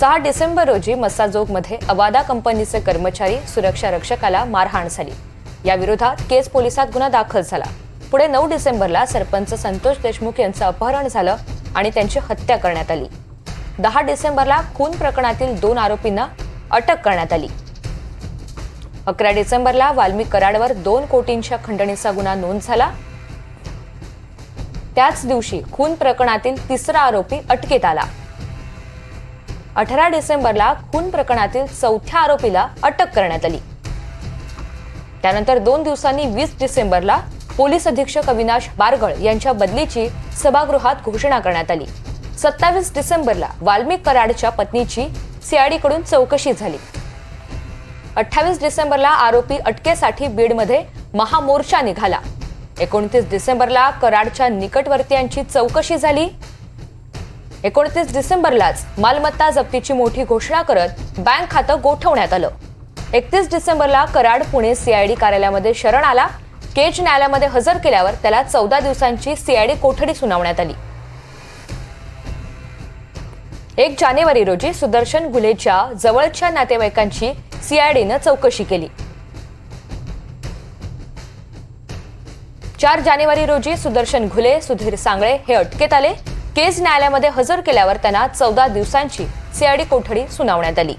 सहा डिसेंबर रोजी मसाजोगमध्ये अवादा कंपनीचे कर्मचारी सुरक्षा रक्षकाला मारहाण झाली. याविरोधात केस पोलिसात गुन्हा दाखल झाला. पुढे नऊ डिसेंबरला सरपंच संतोष देशमुख यांचं अपहरण झालं आणि त्यांची हत्या करण्यात आली. दहा डिसेंबरला खून प्रकरणातील दोन आरोपींना अटक करण्यात आली. अकरा डिसेंबरला वाल्मिक कराडवर दोन कोटींच्या खंडणीचा गुन्हा नोंद झाला. त्याच दिवशी खून प्रकरणातील तिसरा आरोपी अटकेत आला. अठरा डिसेंबरला खून प्रकरणातील चौथ्या आरोपीला अटक करण्यात आली. त्यानंतर दोन दिवसांनी वीस डिसेंबरला पोलीस अधीक्षक अविनाश बारगळ यांच्या बदलीची सभागृहात घोषणा करण्यात आली. सत्तावीस डिसेंबरला वाल्मिक कराडच्या पत्नीची सीआयडीकडून चौकशी झाली. अठ्ठावीस डिसेंबरला आरोपी अटकेसाठी बीडमध्ये महामोर्चा निघाला. एकोणतीस डिसेंबरला कराडच्या निकटवर्तीयांची चौकशी झाली. एकोणतीस डिसेंबरलाच मालमत्ता जप्तीची मोठी घोषणा करत बँक खातं गोठवण्यात आलं. एकतीस डिसेंबरला कराड पुणे सीआयडी कार्यालयामध्ये शरण आला. केज न्यायालयामध्ये हजर केल्यावर त्याला चौदा दिवसांची सीआयडी कोठडी सुनावण्यात आली. एक जानेवारी रोजी सुदर्शन घुलेच्या जवळच्या नातेवाईकांची सीआयडीनं चौकशी केली. चार जानेवारी रोजी सुदर्शन घुले सुधीर सांगळे हे अटकेत आले. केस न्यायालयामध्ये हजर केल्यावर त्यांना चौदा दिवसांची सीआयडी कोठडी सुनावण्यात आली.